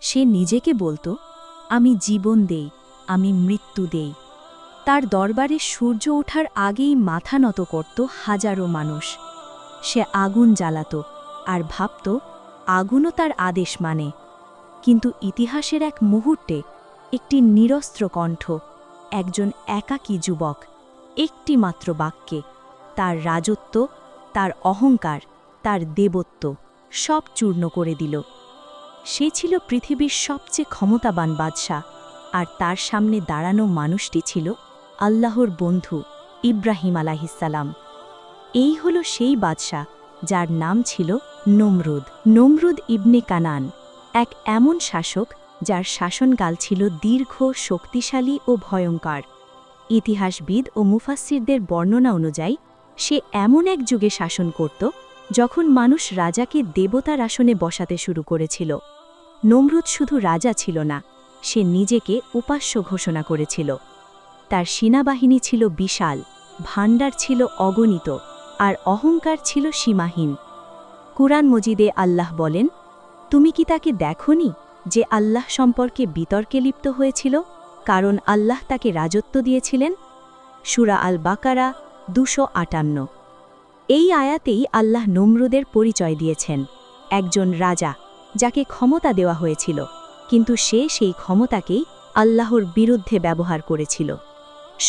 সে নিজেকে বলতো, আমি জীবন দেই, আমি মৃত্যু দেই। তার দরবারে সূর্য ওঠার আগেই মাথা নত করত হাজারো মানুষ। সে আগুন জ্বালাত আর ভাবত, আগুনও তার আদেশ মানে। কিন্তু ইতিহাসের এক মুহূর্তে একটি নিরস্ত্র কণ্ঠ, একজন একাকী যুবক, একটি মাত্র বাক্যে, তার রাজত্ব, তার অহংকার, তার দেবত্ব সব চূর্ণ করে দিল। সে ছিল পৃথিবীর সবচেয়ে ক্ষমতাবান বাদশাহ, আর তার সামনে দাঁড়ানো মানুষটি ছিল আল্লাহর বন্ধু ইব্রাহিম আলাহিসাল্লাম। এই হল সেই বাদশাহ, যার নাম ছিল নমরুদ। নমরুদ ইবনে কানান, এক এমন শাসক যার শাসনকাল ছিল দীর্ঘ, শক্তিশালী ও ভয়ঙ্কর। ইতিহাসবিদ ও মুফাসিরদের বর্ণনা অনুযায়ী, সে এমন এক যুগে শাসন করত যখন মানুষ রাজাকে দেবতার আসনে বসাতে শুরু করেছিল, নমরুদ শুধু রাজা ছিল না, সে নিজেকে উপাস্য ঘোষণা করেছিল। তার সেনাবাহিনী ছিল বিশাল, ভাণ্ডার ছিল অগণিত, আর অহংকার ছিল সীমাহীন। কুরআন মজিদে আল্লাহ বলেন, তুমি কি তাকে দেখনি যে আল্লাহ সম্পর্কে বিতর্কে লিপ্ত হয়েছিল, কারণ আল্লাহ তাকে রাজত্ব দিয়েছিলেন? সুরা আল বাকারা দুশো আটান্ন। এই আয়াতেই আল্লাহ নমরুদের পরিচয় দিয়েছেন, একজন রাজা যাকে ক্ষমতা দেওয়া হয়েছিল, কিন্তু সে সেই ক্ষমতাকেই আল্লাহর বিরুদ্ধে ব্যবহার করেছিল।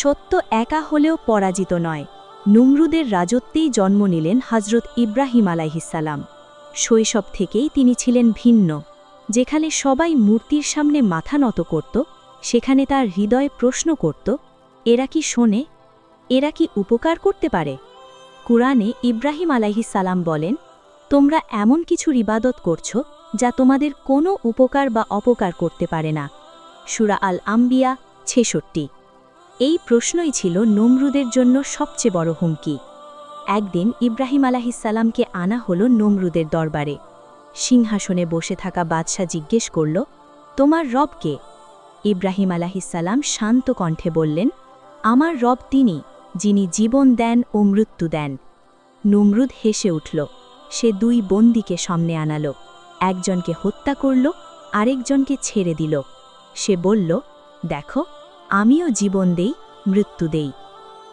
সত্য একা হলেও পরাজিত নয়, নুমরুদের রাজত্বেই জন্ম নিলেন হজরত ইব্রাহিম আলাইহিসাল্লাম শৈশব থেকেই তিনি ছিলেন ভিন্ন, যেখানে সবাই মূর্তির সামনে মাথা নত করত, সেখানে তার হৃদয়ে প্রশ্ন করত, এরা কি শোনে? এরা কি উপকার করতে পারে? কুরআনে ইব্রাহিম আলাইহিসাল্লাম বলেন, তোমরা এমন কিছু ইবাদত করছ যা তোমাদের কোনো উপকার বা অপকার করতে পারে না। সুরা আল আম্বিয়া ছেষট্টি। এই প্রশ্নই ছিল নমরুদের জন্য সবচেয়ে বড় হুমকি। একদিন ইব্রাহিম আলাহিসাল্লামকে আনা হল নমরুদের দরবারে। সিংহাসনে বসে থাকা বাদশাহ জিজ্ঞেস করল, তোমার রবকে ইব্রাহিম আলাহিসাল্লাম শান্ত কণ্ঠে বললেন, আমার রব তিনি। যিনি জীবন দেন ও মৃত্যু দেন। নমরুদ হেসে উঠল। সে দুই বন্দিকে সামনে আনাল। একজনকে হত্যা করল, আরেকজনকে ছেড়ে দিল। সে বলল, দেখো, আমিও জীবন দেই, মৃত্যু দেই।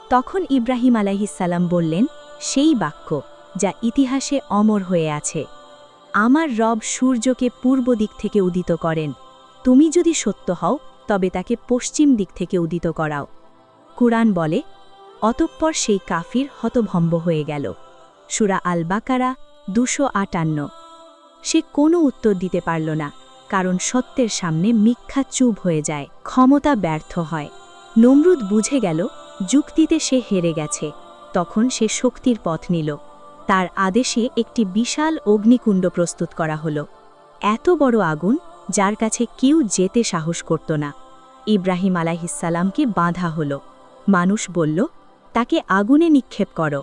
তখন ইব্রাহিম আলাইহিসাল্লাম বললেন, সেই বাক্য যা ইতিহাসে অমর হয়ে আছে। আমার রব সূর্যকে পূর্ব দিক থেকে উদিত করেন। তুমি যদি সত্য হও, তবে তাকে পশ্চিম দিক থেকে উদিত করাও। কুরআন বলে অতঃপর সেই কাফির হতভম্ব হয়ে গেল। সুরা আল বাকারা দুশো আটান্ন। সে কোনো উত্তর দিতে পারল না, কারণ সত্যের সামনে মিথ্যা চুপ হয়ে যায়, ক্ষমতা ব্যর্থ হয়। নমরুদ বুঝে গেল, যুক্তিতে সে হেরে গেছে। তখন সে শক্তির পথ নিল। তার আদেশে একটি বিশাল অগ্নিকুণ্ড প্রস্তুত করা হল। এত বড় আগুন, যার কাছে কেউ যেতে সাহস করত না। ইব্রাহিম আলাহিসাল্লামকে বাঁধা হল। মানুষ বলল তাকে আগুনে নিক্ষেপ করো।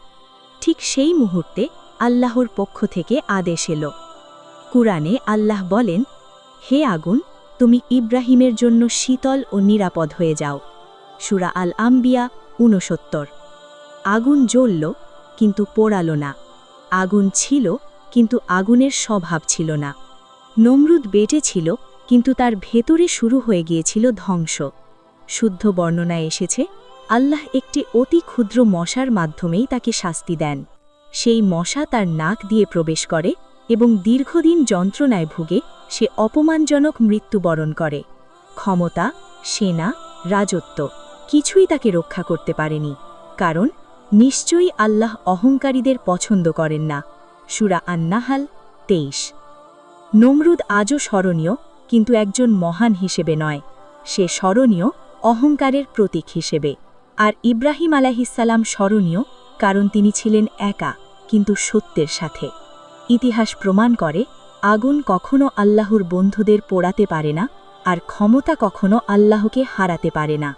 ঠিক সেই মুহূর্তে আল্লাহর পক্ষ থেকে আদেশ এলো। কুরআনে আল্লাহ বলেন, হে আগুন, তুমি ইব্রাহিমের জন্য শীতল ও নিরাপদ হয়ে যাও। সুরা আল আম্বিয়া ঊনসত্তর। আগুন জ্বলল, কিন্তু পোড়াল না। আগুন ছিল, কিন্তু আগুনের স্বভাব ছিল না। নমরুদ বেটে ছিল, কিন্তু তার ভেতরে শুরু হয়ে গিয়েছিল ধ্বংস। শুদ্ধ বর্ণনায় এসেছে আল্লাহ একটি অতি ক্ষুদ্র মশার মাধ্যমেই তাকে শাস্তি দেন। সেই মশা তার নাক দিয়ে প্রবেশ করে এবং দীর্ঘদিন যন্ত্রণায় ভুগে সে অপমানজনক মৃত্যুবরণ করে। ক্ষমতা, সেনা, রাজত্ব, কিছুই তাকে রক্ষা করতে পারেনি, কারণ নিশ্চয়ই আল্লাহ অহংকারীদের পছন্দ করেন না। সুরা আন্নাহাল তেইশ। নমরুদ আজও স্মরণীয়, কিন্তু একজন মহান হিসেবে নয়। সে স্মরণীয়, অহংকারের প্রতীক হিসেবে। আর ইব্রাহিম আলাহিসাল্লাম স্মরণীয়, কারণ তিনি ছিলেন একা, কিন্তু সত্যের সাথে। ইতিহাস প্রমাণ করে, আগুন কখনও আল্লাহর বন্ধুদের পোড়াতে পারে না, আর ক্ষমতা কখনো আল্লাহকে হারাতে পারে না।